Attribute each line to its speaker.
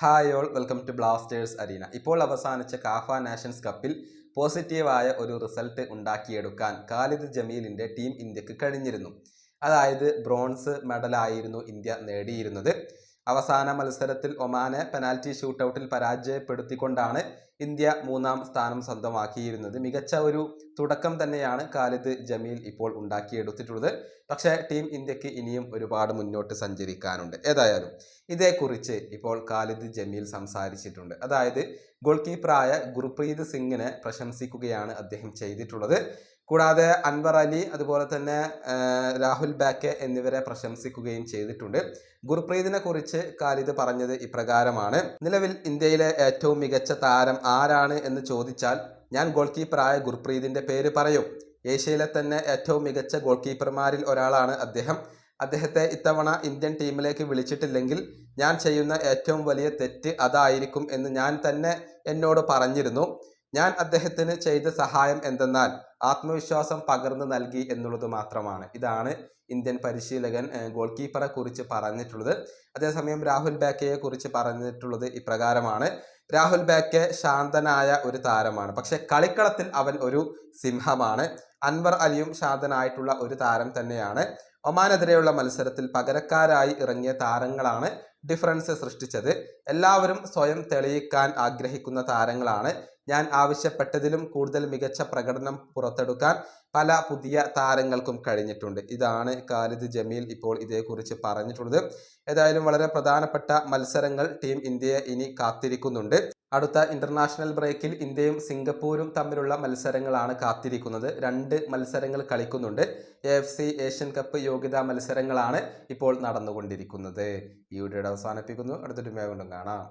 Speaker 1: Hi all welcome to Blasters arena ഇപ്പോൾ അവസാനിച്ച കാഫ nations കപ്പിൽ പോസിറ്റീവായ ഒരു റിസൾട്ട് ഉണ്ടാക്കിയെടുക്കാൻ ഖാലിദ് ജമീലിന്റെ ടീം ഇന്ത്യയ്ക്ക് കഴിഞ്ഞിരുന്നു. അതായത് ബ്രോൺസ് മെഡലായിരുന്നു ഇന്ത്യ നേടിയിരുന്നത്. അവസാന മത്സരത്തിൽ ഒമാനെ പെനാൽറ്റി ഷൂട്ടൗട്ടിൽ പരാജയപ്പെടുത്തിക്കൊണ്ടാണ് ഇന്ത്യ മൂന്നാം സ്ഥാനം സ്വന്തമാക്കിയിരുന്നത്. മികച്ച ഒരു തുടക്കം തന്നെയാണ് കാലിദ് ജമീൽ ഇപ്പോൾ ഉണ്ടാക്കിയെടുത്തിട്ടുള്ളത്. പക്ഷേ ടീം ഇന്ത്യയ്ക്ക് ഇനിയും ഒരുപാട് മുന്നോട്ട് സഞ്ചരിക്കാനുണ്ട്. ഏതായാലും ഇതേക്കുറിച്ച് ഇപ്പോൾ കാലിദ് ജമീൽ സംസാരിച്ചിട്ടുണ്ട്. അതായത് ഗോൾ കീപ്പറായ ഗുർപ്രീത് സിംഗിനെ പ്രശംസിക്കുകയാണ് അദ്ദേഹം ചെയ്തിട്ടുള്ളത്. കൂടാതെ അൻവർ അലി അതുപോലെ തന്നെ രാഹുൽ ബാക്കെ എന്നിവരെ പ്രശംസിക്കുകയും ചെയ്തിട്ടുണ്ട്. ഗുർപ്രീതിനെ കുറിച്ച് ഖാലിദ് പറഞ്ഞത് ഇപ്രകാരമാണ്. നിലവിൽ ഇന്ത്യയിലെ ഏറ്റവും മികച്ച താരം ആരാണ് എന്ന് ചോദിച്ചാൽ ഞാൻ ഗോൾ കീപ്പറായ ഗുർപ്രീതിന്റെ പേര് പറയും. ഏഷ്യയിലെ തന്നെ ഏറ്റവും മികച്ച ഗോൾ കീപ്പർമാരിൽ ഒരാളാണ് അദ്ദേഹം. അദ്ദേഹത്തെ ഇത്തവണ ഇന്ത്യൻ ടീമിലേക്ക് വിളിച്ചിട്ടില്ലെങ്കിൽ ഞാൻ ചെയ്യുന്ന ഏറ്റവും വലിയ തെറ്റ് അതായിരിക്കും എന്ന് ഞാൻ തന്നെ എന്നോട് പറഞ്ഞിരുന്നു. ഞാൻ അദ്ദേഹത്തിന് ചെയ്ത സഹായം എന്തെന്നാൽ ആത്മവിശ്വാസം പകർന്നു നൽകി എന്നുള്ളത് മാത്രമാണ്. ഇതാണ് ഇന്ത്യൻ പരിശീലകൻ ഗോൾ കീപ്പറെ കുറിച്ച് പറഞ്ഞിട്ടുള്ളത്. അതേസമയം രാഹുൽ ബാക്കയെ കുറിച്ച് പറഞ്ഞിട്ടുള്ളത് ഇപ്രകാരമാണ്. രാഹുൽ ബാക്കെ ശാന്തനായ ഒരു താരമാണ്. പക്ഷെ കളിക്കളത്തിൽ അവൻ ഒരു സിംഹമാണ്. അൻവർ അലിയും ശാന്തനായിട്ടുള്ള ഒരു താരം തന്നെയാണ്. ഒമാനെതിരെയുള്ള മത്സരത്തിൽ പകരക്കാരായി ഇറങ്ങിയ താരങ്ങളാണ് ഡിഫറൻസ് സൃഷ്ടിച്ചത്. എല്ലാവരും സ്വയം തെളിയിക്കാൻ ആഗ്രഹിക്കുന്ന താരങ്ങളാണ്. ഞാൻ ആവശ്യപ്പെട്ടതിലും കൂടുതൽ മികച്ച പ്രകടനം പുറത്തെടുക്കാൻ പല പുതിയ താരങ്ങൾക്കും കഴിഞ്ഞിട്ടുണ്ട്. ഇതാണ് ഖാലിദ് ജമീൽ ഇപ്പോൾ ഇതേക്കുറിച്ച് പറഞ്ഞിട്ടുള്ളത്. ഏതായാലും വളരെ പ്രധാനപ്പെട്ട മത്സരങ്ങൾ ടീം ഇന്ത്യയെ ഇനി കാത്തിരിക്കുന്നുണ്ട്. അടുത്ത ഇന്റർനാഷണൽ ബ്രേക്കിൽ ഇന്ത്യയും സിംഗപ്പൂരും തമ്മിലുള്ള മത്സരങ്ങളാണ് കാത്തിരിക്കുന്നത്. രണ്ട് മത്സരങ്ങൾ കളിക്കുന്നുണ്ട്. A F C Asian cup യോഗ്യതാ മത്സരങ്ങളാണ് ഇപ്പോൾ നടന്നുകൊണ്ടിരിക്കുന്നത്. ഈ വീഡിയോയുടെ അവസാനിപ്പിക്കുന്നു. അടുത്തൊരു വീണ്ടും കാണാം.